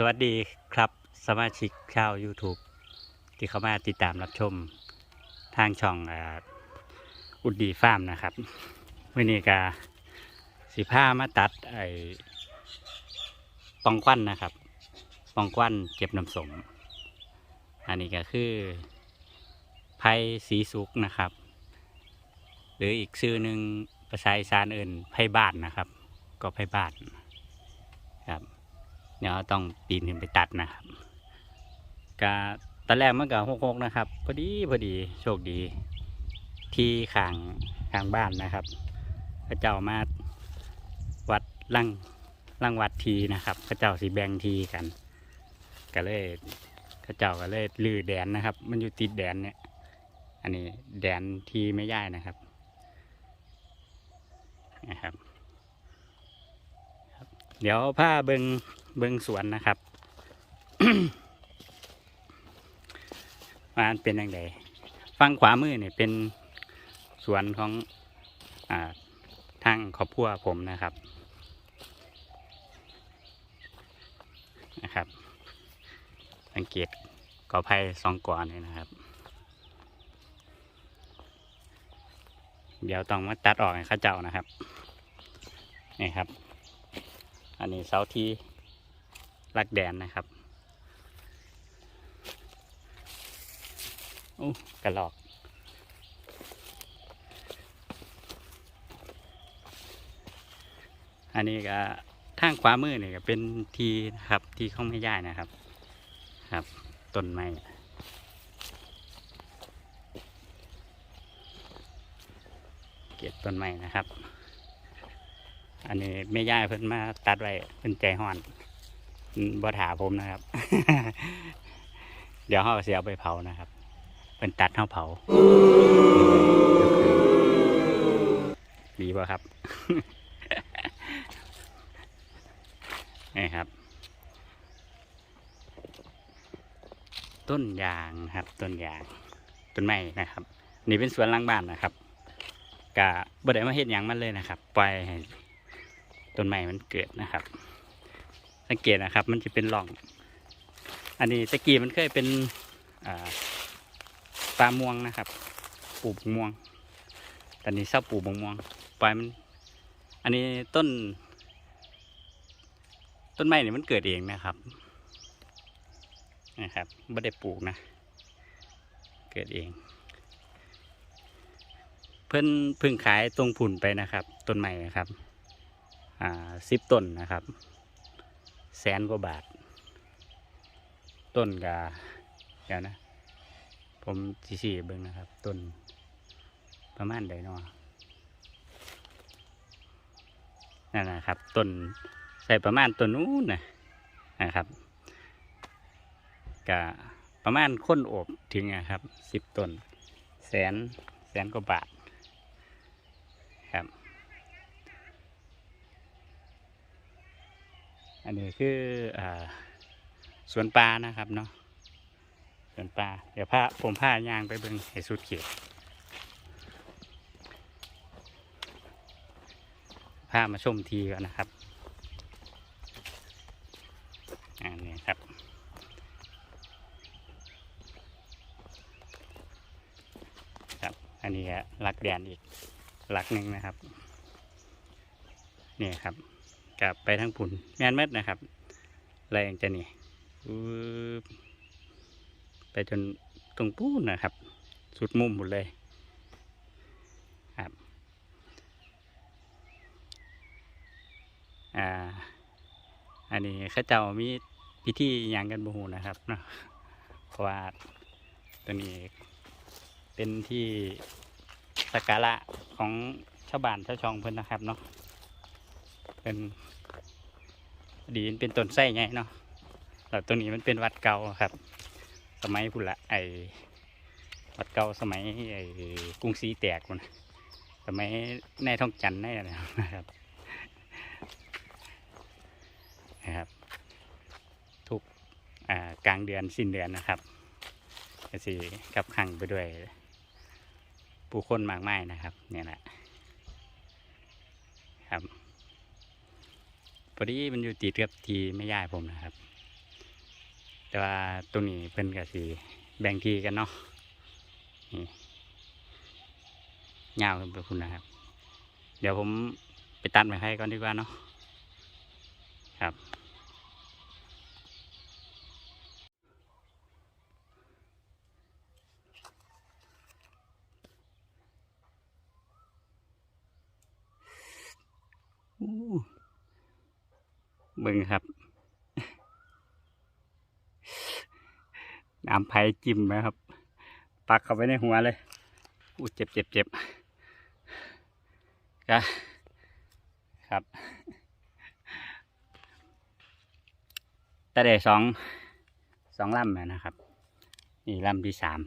สวัสดีครับสมาชิกชาว YouTube ที่เข้ามาติดตามรับชมทางช่องอุดดีฟาร์มนะครับวันนี้กาสีผ้ามาตัดไอ้ปองควันนะครับปองควันเก็บน้ำสม อันนี้ก็คือไผ่สีสุกนะครับ หรืออีกชื่อหนึ่งภาษาอีสานอื่นไผ่บ้านนะครับ ก็ไผ่บ้านครับ เดี๋ยวต้องปีนขึ้นไปตัดนะครับกาตอนแรกมันก็หกหกนะครับพอดีพอดีโชคดี ที่ข้างข้างบ้านนะครับพระเจ้ามาวัดล่างล่างวัดทีนะครับพระเจ้าสีแบงทีกันก็เลยพระเจ้าก็เลยลือแดนนะครับ มันอยู่ติดแดนเนี่ย อันนี้แดนทีไม่ย่ายนะครับนะครับ เดี๋ยวผ้าเบิง เบิงสวนนะครับว่ามันเป็นอยังไงฝั่งขวามือเนี่ยเป็นสวนของอทางครอบครัวผมนะครับนะครับ สังเกตกอไผ่สองกอนี่นะครับ เดี๋ยวต้องมาตัดออกให้ข้าเจ้านะครับนี่ครับ อันนี้เสาที่ ลักแดนนะครับโอ้กระหลอก อันนี้ก็ทางขวามือเนี่ยก็เป็นทีนะครับ ที่เขาไม่ย่ายนะครับ ครับต้นไม้เก็บต้นไม้นะครับ อันนี้ไม่ย่ายเพิ่นมาตัดไว้เพิ่นใจห่อน บ่ถาผมนะครับ เดี๋ยวเขาเสียไปเผานะครับเพิ่นตัดเขาเผาดีป่ะครับนี่ครับ ต้นยางครับ ต้นยางต้นไม้นะครับ นี่เป็นสวนหลังบ้านนะครับกะบ่ได้มาเฮ็ดยังมันเลยนะครับปล่อยต้นไม้มันเกิดนะครับ สังเกตนะครับ มันจะเป็นร่อง อันนี้ตะกี้มันเคยเป็นอ่าปลาม่วงนะครับ ปลูกม่วงตอนนี้เศร้าปลูกมะม่วงปล่อยมัน อันนี้ต้น ต้นไม้เนี่ยมันเกิดเองนะครับนะครับไม่ได้ปลูกนะ เกิดเอง เพิ่นเพึ่งขายตรงผุ่นไปนะครับ ต้นไม้นะครับ อ่าสิบต้นนะครับ แสนกว่าบาท ต้นกาเดี๋ยวนะ ผมสีสีเบิ้งนะครับ ต้นประมาณใดนาะนั่นนะครับ ต้นใส่ประมาณต้นนู้นนะนะครับกะประมาณค้นโอบถึงนะครับสิบต้นแสนแสนกว่าบาทครับ อันนี้คืออาสวนปลานะครับเนาะสวนปลาเดี๋ยวผ้าผมผ้ายางไปเบิ่งให้สุดเขียดผ้ามาชมทีก่อนนะครับอันนี้ครับครับ อันนี้ก็ลักแดนอีกหลักหนึ่งนะครับ นี่ครับ กลับไปทั้งผุนแมนเม็ดนะครับ แรงจะนี่ไปจนตรงปูนนะครับ สุดมุมหมดเลยครับอ่า อันนี้ข้าเจ้ามีพิธียังกันบูฮูนะครับเนาะเพราะว่าตัวนี้เป็นที่สักการะของชาวบ้านชาวช่องเพิ่นนะครับเนาะเป็น ดีมันเป็นต้นไส้ไงเนาะแล้วตัวนี้มันเป็นวัดเก่าครับ สมัยพุ่นละไอวัดเก่าสมัยไอกรุงศรีแตกพุ่นสมัยในท่องจันทร์ในอะไรนะครับนะครับ ทุกกลางเดือนสิ้นเดือนนะครับก็สิกับขังไปด้วย ผู้คนมากมายนะครับ เนี่ยแหละครับ พอดีมันอยู่ติดกับทีไม่ย่ายผมนะครับ แต่ว่าตัวนี้เป็นกะสีแบ่งทีกันเนาะนี่ยาวเป็นคุณนะครับ เดี๋ยวผมไปตัดไม้ให้ก่อนดีกว่าเนาะครับ อู้ เบิ่งครับ น้ำไผ่จิ้มนะครับ ปักเข้าไปในหัวเลยอู้เจ็บเจ็บเจ็บก็ครับ แต่ได้สอง สองลำแล้วนะครับ นี่ลำที่สาม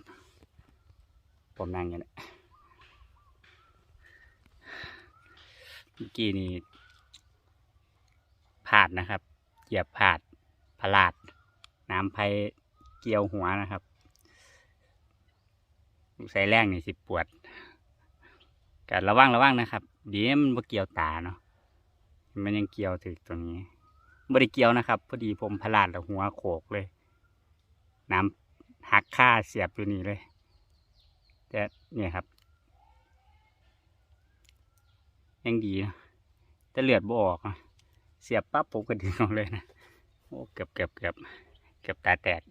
ผมนั่งอยู่เนี่ยเมื่อกี้นี่ พาดนะครับ เหยียบพาดพลาด น้ำไผ่เกี่ยวหัวนะครับใส่แรงนี่สิปวดกัดระวังระวังนะครับเดียวมันบ่เกี่ยวตาเนาะมันยังเกี่ยวถึงตรงนี้บ่ได้เกี่ยวนะครับ พอดีผมพลาดแล้วหัวโขกเลย น้ำหักค่าเสียบอยู่นี่เลยแต่เนี่ยครับ ยังดีนะแต่เลือดบ่ออกนะ เสียบปั๊บผมก็ดึงออกเลยนะโอ้เกือบเกือบเกือบเกือบตาแตก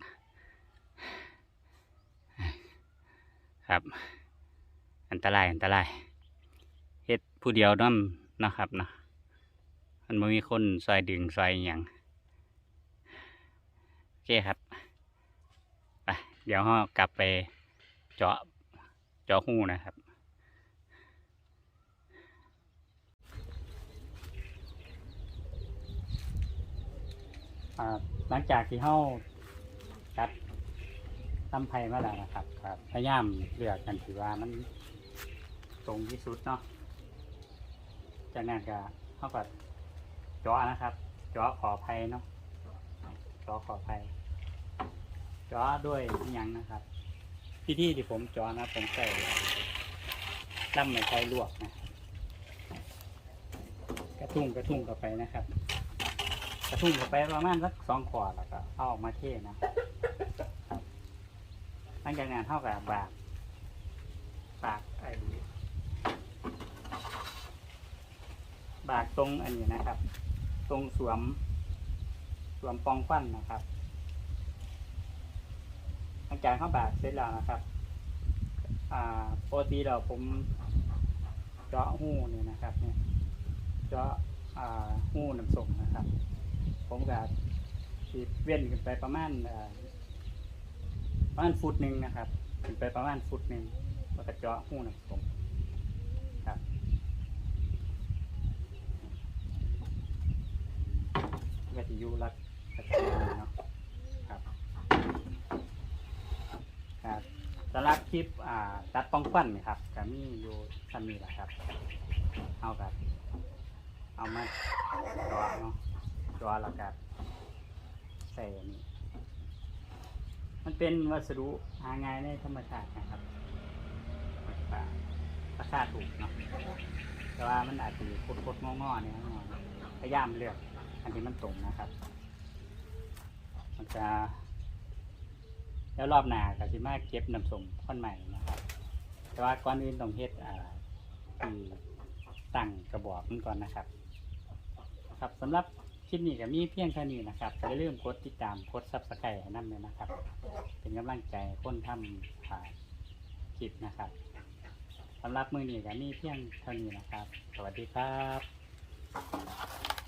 ครับอันตรายอันตรายเฮ็ดผู้เดียวนั่นนะครับนะมันไม่มีคนซอยดึงซอยอย่างโอเคครับไปเดี๋ยวเรากลับไปเจาะเจาะหูนะครับ อ่าหลังจากที่เฮาตัดทำไผ่มาแล้วนะครับครับพยายามเลือกกันถือว่ามันตรงที่สุดเนาะจากนั้นก็เท่ากับจาะนะครับจาะขอไผ่เนาะจาะขอไผ่จาะด้วยยังนะครับที่ที่ที่ผมจาะนะผมใส่ลำไม่ใช้ลวกนะกระทุ่งกระทุ่งเข้าไปนะครับ กระทุ่งเข้าไปประมาณสักสองขวดแล้วก็เอาออกมาเทนะครับหลังจากนั้นเท่ากับบากบากไอ้บากตรงอันนี้นะครับ ตรงสวม สวมปองฟันนะครับหลังจากเข้าบากเสร็จแล้วนะครับ อ่าปกติเราผมเจาะหูเนี่ยนะครับ เนี่ยเจาะอ่าหูน้ำส้มนะครับ ผมก็ฉีดเว้นขึ้นไปประมาณประมาณฟุตหนึ่งนะครับ ขึ้นไปประมาณฟุตหนึ่งแล้วก็เจาะหูน้ำส้มครับก็จะอยู่รักกระเทียมเนาะครับครับสำหรับคลิปอ่าตัดป้องฟันนี่ครับก็มีอยู่ทันนี้แหละครับเอากับเอามาเจาะเนาะ ตัวแล้วก็ใส่อันนี้มันเป็นวัสดุหาง่ายในธรรมชาตินะครับราคาถูกเนาะแต่ว่ามันอาจจะมีคดๆงอๆเนี่ยพยายามเลือกอันที่มันตรงนะครับ มันจะ แล้วรอบหน้าก็สิมาเก็บน้ำสมค่อนใหม่นะครับ แต่ว่าก่อนอื่นต้องเฮ็ดอ่าที่ตั้งกระบอกมันก่อนนะครับ ครับสำหรับ คลิปนี้ก็มีเพียงแค่นี้นะครับอย่าลืมกดติดตามกดซับสไครต์นั่นเลยนะครับ เป็นกำลังใจให้คนทำผ่านคลิปนะครับสำหรับมือนี้ก็มีเพียงเท่านี้นะครับ สวัสดีครับ